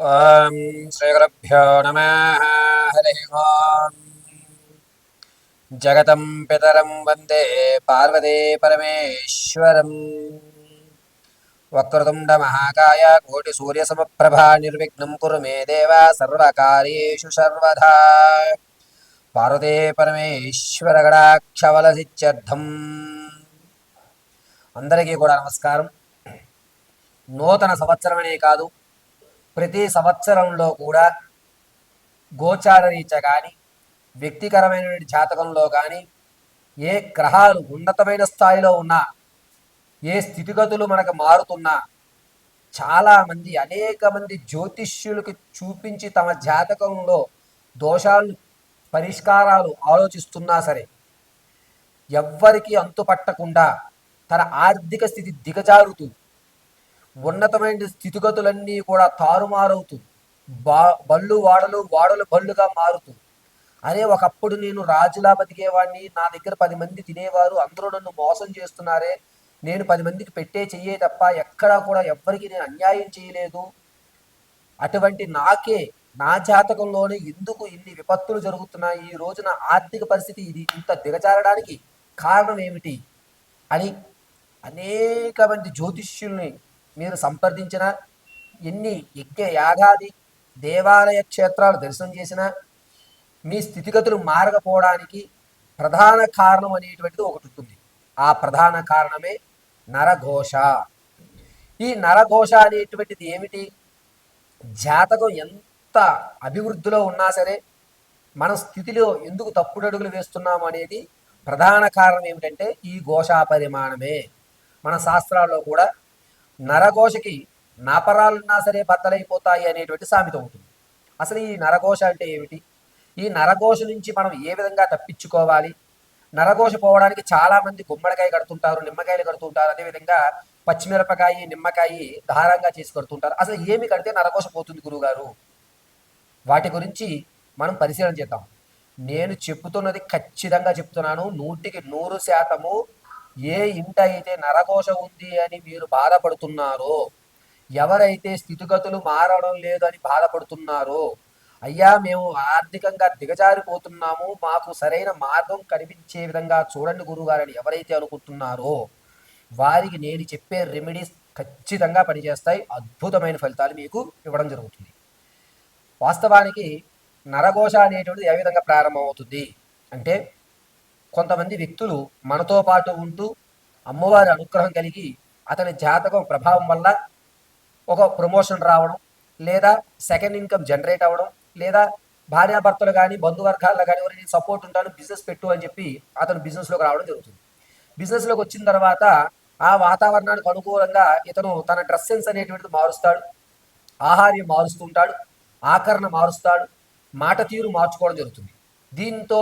ॐ श्रीगुरुभ्यो नमः हरिः ओम् जगतं पितरं वन्दे पार्वती परमेश्वरम् वक्रतुण्डमहाकाय कोटिसूर्यसमप्रभा निर्विघ्नं कुरु मे देव सर्वकार्येषु सर्वदा పార్వతే పరమేశ్వరగడాక్షవలసిత్యర్థం అందరికీ కూడా నమస్కారం నూతన సంవత్సరమనే కాదు ప్రతి సంవత్సరంలో కూడా గోచార రీత్యా కానీ వ్యక్తికరమైన జాతకంలో కానీ ఏ గ్రహాలు ఉన్నతమైన స్థాయిలో ఉన్నా ఏ స్థితిగతులు మనకు మారుతున్నా చాలామంది అనేక మంది జ్యోతిష్యులకు చూపించి తమ జాతకంలో దోషాలను పరిష్కారాలు ఆలోచిస్తున్నా సరే ఎవ్వరికి అంతుపట్టకుండా తన ఆర్థిక స్థితి దిగజారుతూ ఉన్నతమైన స్థితిగతులన్నీ కూడా తారుమారవుతూ బా బళ్ళు వాడలు వాడలు బళ్ళుగా మారుతూ అరే ఒకప్పుడు నేను రాజులా బతికేవాడిని నా దగ్గర పది మంది తినేవారు అందరూ నన్ను మోసం చేస్తున్నారే నేను పది మందికి పెట్టే చెయ్యే తప్ప ఎక్కడా కూడా ఎవ్వరికి నేను అన్యాయం చేయలేదు. అటువంటి నాకే నా జాతకంలోనే ఎందుకు ఇన్ని విపత్తులు జరుగుతున్నాయి? ఈ రోజున ఆర్థిక పరిస్థితి ఇది ఇంత దిగజారడానికి కారణం ఏమిటి? అని అనేక మంది జ్యోతిష్యుల్ని మీరు సంప్రదించిన ఎన్ని యజ్ఞ యాగాది దేవాలయ క్షేత్రాలు దర్శనం చేసినా మీ స్థితిగతులు మారకపోవడానికి ప్రధాన కారణం అనేటువంటిది ఒకటి ఉంటుంది. ఆ ప్రధాన కారణమే నరఘోష. ఈ నరఘోష అనేటువంటిది ఏమిటి? జాతకం ఎంత అభివృద్ధిలో ఉన్నా సరే మన స్థితిలో ఎందుకు తప్పుడు అడుగులు వేస్తున్నాము అనేది ప్రధాన కారణం ఏమిటంటే ఈ ఘోషా పరిమాణమే మన శాస్త్రాల్లో కూడా నరఘోషకి నాపరాలున్నా సరే బద్దలైపోతాయి అనేటువంటి సామెత ఉంటుంది. అసలు ఈ నరఘోష అంటే ఏమిటి? ఈ నరఘోష నుంచి మనం ఏ విధంగా తప్పించుకోవాలి? నరఘోష పోవడానికి చాలా మంది గుమ్మడికాయ కడుతుంటారు నిమ్మకాయలు కడుతుంటారు అదేవిధంగా పచ్చిమిరపకాయ నిమ్మకాయ దారంగా చేసి కడుతుంటారు. అసలు ఏమి కడితే నరఘోష పోతుంది గురువుగారు వాటి గురించి మనం పరిశీలన చేద్దాం. నేను చెప్తున్నది ఖచ్చితంగా చెప్తున్నాను నూటికి నూరు శాతము ఏ ఇంట అయితే నరఘోష ఉంది అని మీరు బాధపడుతున్నారో ఎవరైతే స్థితిగతులు మారడం లేదు అని బాధపడుతున్నారో అయ్యా మేము ఆర్థికంగా దిగజారిపోతున్నాము మాకు సరైన మార్గం కనిపించే విధంగా చూడండి గురుగారని ఎవరైతే అనుకుంటున్నారో వారికి నేను చెప్పే రెమెడీస్ ఖచ్చితంగా పనిచేస్తాయి అద్భుతమైన ఫలితాలు మీకు ఇవ్వడం జరుగుతుంది. వాస్తవానికి నరఘోష అనేటువంటిది ఏ విధంగా ప్రారంభమవుతుంది? అంటే కొంతమంది వ్యక్తులు మనతో పాటు ఉంటూ అమ్మవారి అనుగ్రహం కలిగి అతని జాతకం ప్రభావం వల్ల ఒక ప్రమోషన్ రావడం లేదా సెకండ్ ఇన్కమ్ జనరేట్ అవ్వడం లేదా భార్యాభర్తలు కానీ బంధువర్గాల్లో కానీ ఎవరైనా సపోర్ట్ ఉంటాను బిజినెస్ పెట్టు అని చెప్పి అతను బిజినెస్లోకి రావడం జరుగుతుంది. బిజినెస్లోకి వచ్చిన తర్వాత ఆ వాతావరణానికి అనుకూలంగా ఇతను తన డ్రెస్ సెన్స్ అనేటువంటిది మారుస్తాడు. ఆహార్యం మారుస్తుంటాడు ఆకరణ మారుస్తాడు. మాట తీరు మార్చుకోవడం జరుగుతుంది. దీంతో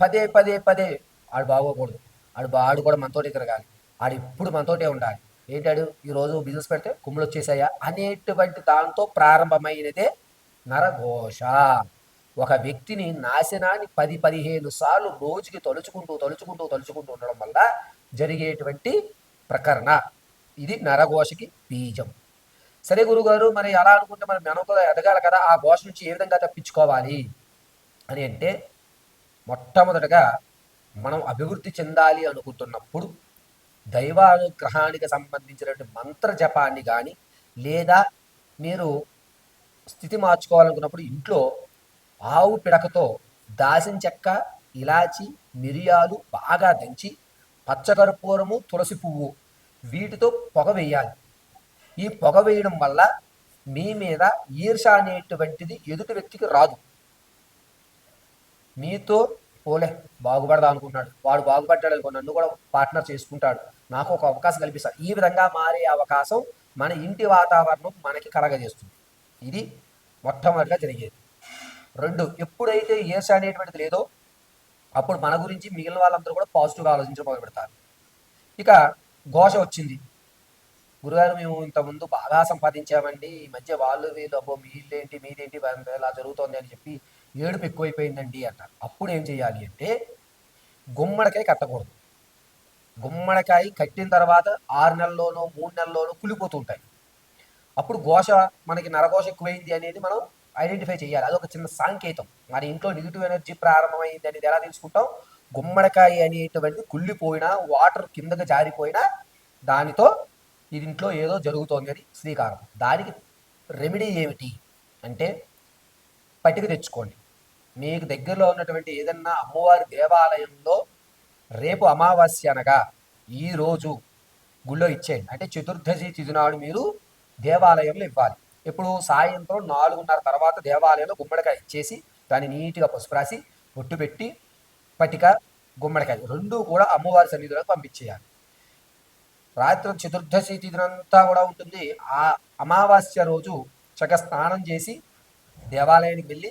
పదే పదే పదే ఆడు బాగోకూడదు. ఆడు బాడు కూడా మనతోటి తిరగాలి. ఆడు ఇప్పుడు మనతోటే ఉండాలి. ఏంటాడు? ఈరోజు బిజినెస్ పెడితే కుమ్ములు వచ్చేసాయా? అనేటువంటి దాంతో ప్రారంభమైనదే నరఘోష. ఒక వ్యక్తిని నాశనాన్ని పది పదిహేను సార్లు రోజుకి తలుచుకుంటూ తలుచుకుంటూ తలుచుకుంటూ ఉండడం వల్ల జరిగేటువంటి ప్రకరణ. ఇది నరఘోషకి బీజం. సరే గురుగారు మరి అలా అనుకుంటే మనం కూడా ఎదగాలి కదా? ఆ ఘోష నుంచి ఏ విధంగా తప్పించుకోవాలి? అని అంటే మొట్టమొదటగా మనం అభివృద్ధి చెందాలి అనుకుంటున్నప్పుడు దైవానుగ్రహానికి సంబంధించినటువంటి మంత్ర జపాన్ని కానీ లేదా మీరు స్థితి మార్చుకోవాలనుకున్నప్పుడు ఇంట్లో ఆవు పిడకతో దాసిన చెక్క ఇలాచి మిరియాలు బాగా దంచి పచ్చకర్పూరము తులసి పువ్వు వీటితో పొగ వేయాలి. ఈ పొగ వేయడం వల్ల మీ మీద ఈర్ష అనేటువంటిది ఎదుటి వ్యక్తికి రాదు. మీతో పోలే బాగుపడదా అనుకుంటున్నాడు. వాడు బాగుపడ్డాడు అనుకో నన్ను కూడా పార్ట్నర్ చేసుకుంటాడు. నాకు ఒక అవకాశం కల్పిస్తాడు ఈ విధంగా మారే అవకాశం మన ఇంటి వాతావరణం మనకి కలగజేస్తుంది. ఇది మొట్టమొదటిగా జరిగేది. రెండు ఎప్పుడైతే ఏస అనేటువంటిది లేదో అప్పుడు మన గురించి మిగిలిన వాళ్ళందరూ కూడా పాజిటివ్గా ఆలోచించడం మొదలు పెడతారు. ఇక ఘోష వచ్చింది. గురుగారు మేము ఇంతకుముందు బాగా సంపాదించామండి. ఈ మధ్య వాళ్ళు వీళ్ళు అబ్బో మీళ్ళేంటి మీదేంటి ఇలా జరుగుతోంది అని చెప్పి ఏడుపు ఎక్కువైపోయిందండి అంటారు అప్పుడు ఏం చేయాలి అంటే గుమ్మడికాయ కట్టకూడదు. గుమ్మడికాయ కట్టిన తర్వాత ఆరు నెలల్లోనో మూడు నెలల్లోనో కులిపోతుంటాయి అప్పుడు ఘోష మనకి నరఘోష ఎక్కువైంది అనేది మనం ఐడెంటిఫై చేయాలి. అదొక చిన్న సాంకేతం. మన ఇంట్లో నెగిటివ్ ఎనర్జీ ప్రారంభమైంది అనేది ఎలా తెలుసుకుంటాం? గుమ్మడికాయ అనేటువంటి కుళ్ళిపోయినా వాటర్ కిందకి జారిపోయినా దానితో ఇది ఇంట్లో ఏదో జరుగుతోంది అని శ్రీకారం. దానికి రెమెడీ ఏమిటి? అంటే పట్టిక తెచ్చుకోండి. మీకు దగ్గరలో ఉన్నటువంటి ఏదన్నా అమ్మవారి దేవాలయంలో రేపు అమావాస్య అనగా ఈరోజు గుళ్ళో ఇచ్చేయండి. అంటే చతుర్దశి తిథినాడు మీరు దేవాలయంలో ఇవ్వాలి. ఇప్పుడు సాయంత్రం నాలుగున్నర తర్వాత దేవాలయంలో గుమ్మడికాయ ఇచ్చేసి దాన్ని నీట్గా పసుపు రాసి ఒట్టు పెట్టి పటిక గుమ్మడికాయ రెండు కూడా అమ్మవారి సన్నిధిలోకి పంపించేయాలి. రాత్రి చతుర్దశి తిథినంతా కూడా ఉంటుంది. ఆ అమావాస్య రోజు చక్క స్నానం చేసి దేవాలయానికి వెళ్ళి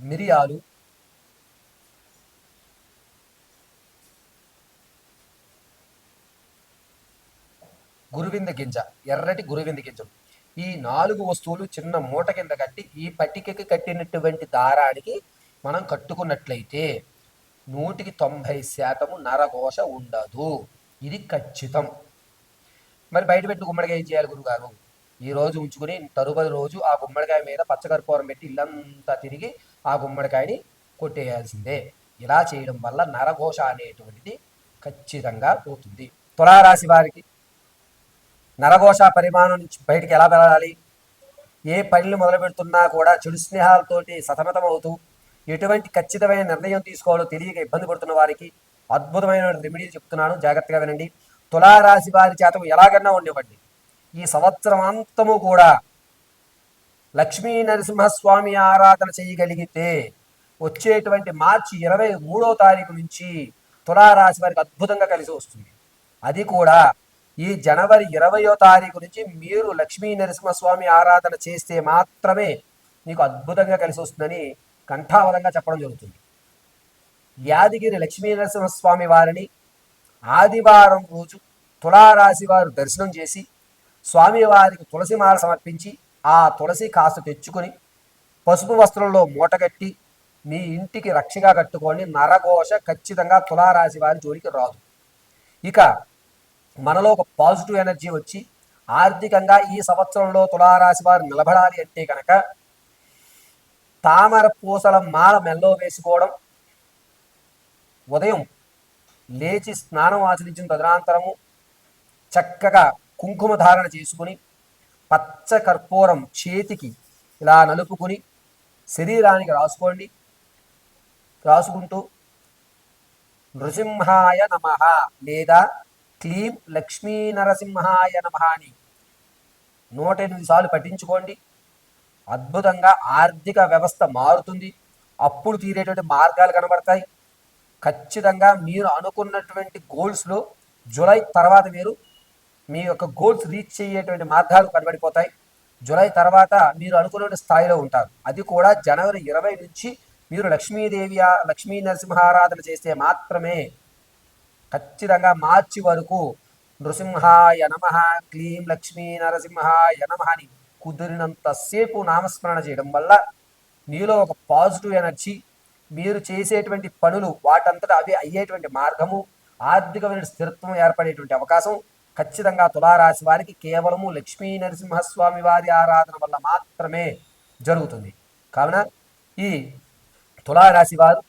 మిరియాలు. గురువింద గింజ ఎర్రటి గురువింద గింజలు ఈ నాలుగు వస్తువులు చిన్న మూట కింద కట్టి ఈ పట్టికకి కట్టినటువంటి దారానికి మనం కట్టుకున్నట్లయితే నూటికి తొంభై శాతము నరఘోష ఉండదు. ఇది ఖచ్చితం. మరి బయట పెట్టి గుమ్మడికాయ ఏం చేయాలి గురుగారు? ఈ రోజు ఉంచుకుని తరువాతి రోజు ఆ గుమ్మడికాయ మీద పచ్చకర్పూరం పెట్టి ఇల్లంతా తిరిగి ఆ గుమ్మడికాయని కొట్టేయాల్సిందే. ఇలా చేయడం వల్ల నరఘోష అనేటువంటిది ఖచ్చితంగా పోతుంది. తులారాశి వారికి నరఘోష పరిమాణం నుంచి బయటికి ఎలా వెళ్ళాలి? ఏ పనులు మొదలు పెడుతున్నా కూడా చెడు స్నేహాలతోటి సతమతం అవుతూ ఎటువంటి ఖచ్చితమైన నిర్ణయం తీసుకోవాలో తెలియక ఇబ్బంది పడుతున్న వారికి అద్భుతమైన రెమెడీ చెప్తున్నాను. జాగ్రత్తగా వినండి. తులారాశి వారి చేత ఎలాగన్నా ఉండేవండి ఈ సంవత్సరం అంతము కూడా లక్ష్మీ నరసింహస్వామి ఆరాధన చేయగలిగితే వచ్చేటువంటి మార్చి ఇరవై మూడో తారీఖు నుంచి తులారాశి వారికి అద్భుతంగా కలిసి వస్తుంది. అది కూడా ఈ జనవరి ఇరవయో తారీఖు నుంచి మీరు లక్ష్మీ నరసింహస్వామి ఆరాధన చేస్తే మాత్రమే మీకు అద్భుతంగా కలిసి వస్తుందని కంఠావరంగా చెప్పడం జరుగుతుంది. యాదగిరి లక్ష్మీ నరసింహస్వామి వారిని ఆదివారం రోజు తులారాశి వారు దర్శనం చేసి స్వామివారికి తులసి మాల సమర్పించి ఆ తులసి కాస్త తెచ్చుకొని పసుపు వస్త్రంలో మూటగట్టి మీ ఇంటికి రక్షగా కట్టుకొని నరఘోష ఖచ్చితంగా తులారాశి వారి జోలికి రాదు. ఇక మనలో ఒక పాజిటివ్ ఎనర్జీ వచ్చి ఆర్థికంగా ఈ సంవత్సరంలో తులారాశి వారు నిలబడాలి అంటే కనుక తామర పూసల మాల మెల్లో వేసుకోవడం ఉదయం లేచి స్నానం ఆచరించిన తదనంతరము చక్కగా కుంకుమ ధారణ చేసుకుని పచ్చ కర్పూరం చేతికి ఇలా నలుపుకుని శరీరానికి రాసుకోండి. రాసుకుంటూ నృసింహాయ నమ లేదా క్లీం లక్ష్మీ నరసింహాయ నమ అని నూట ఎనిమిది సార్లు పఠించుకోండి. అద్భుతంగా ఆర్థిక వ్యవస్థ మారుతుంది. అప్పుడు తీరేటువంటి మార్గాలు కనబడతాయి. ఖచ్చితంగా మీరు అనుకున్నటువంటి గోల్స్లో జూలై తర్వాత మీరు మీ యొక్క గోల్స్ రీచ్ చేయేటువంటి మార్గాలు కనబడిపోతాయి. జూలై తర్వాత మీరు అనుకున్న స్థాయిలో ఉంటారు. అది కూడా జనవరి ఇరవై నుంచి మీరు లక్ష్మీదేవి లక్ష్మీ నరసింహారాధన చేస్తే మాత్రమే ఖచ్చితంగా మార్చి వరకు నృసింహాయ నమ క్లీం లక్ష్మీ నరసింహాయ నమ అని కుదిరినంతసేపు నామస్మరణ చేయడం వల్ల మీలో ఒక పాజిటివ్ ఎనర్జీ మీరు చేసేటువంటి పనులు వాటంతటా అవి అయ్యేటువంటి మార్గము ఆర్థికమైన స్థిరత్వం ఏర్పడేటువంటి అవకాశం ఖచ్చితంగా తులారాశి వారికి కేవలము లక్ష్మీ నరసింహస్వామి వారి ఆరాధన వల్ల మాత్రమే జరుగుతుంది. కావున ఈ తులారాశి వారు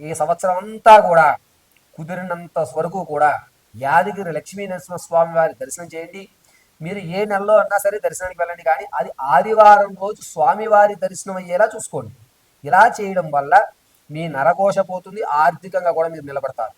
ఈ సంవత్సరం అంతా కూడా కుదిరినంత వరకు కూడా యాదగిరి లక్ష్మీ నరసింహస్వామి వారి దర్శనం చేయండి. మీరు ఏ నెలలో అన్నా సరే దర్శనానికి వెళ్ళండి కానీ అది ఆదివారం రోజు స్వామివారి దర్శనం అయ్యేలా చూసుకోండి. ఇలా చేయడం వల్ల మీ నరకోశ పోతుంది ఆర్థికంగా కూడా మీరు నిలబడతారు.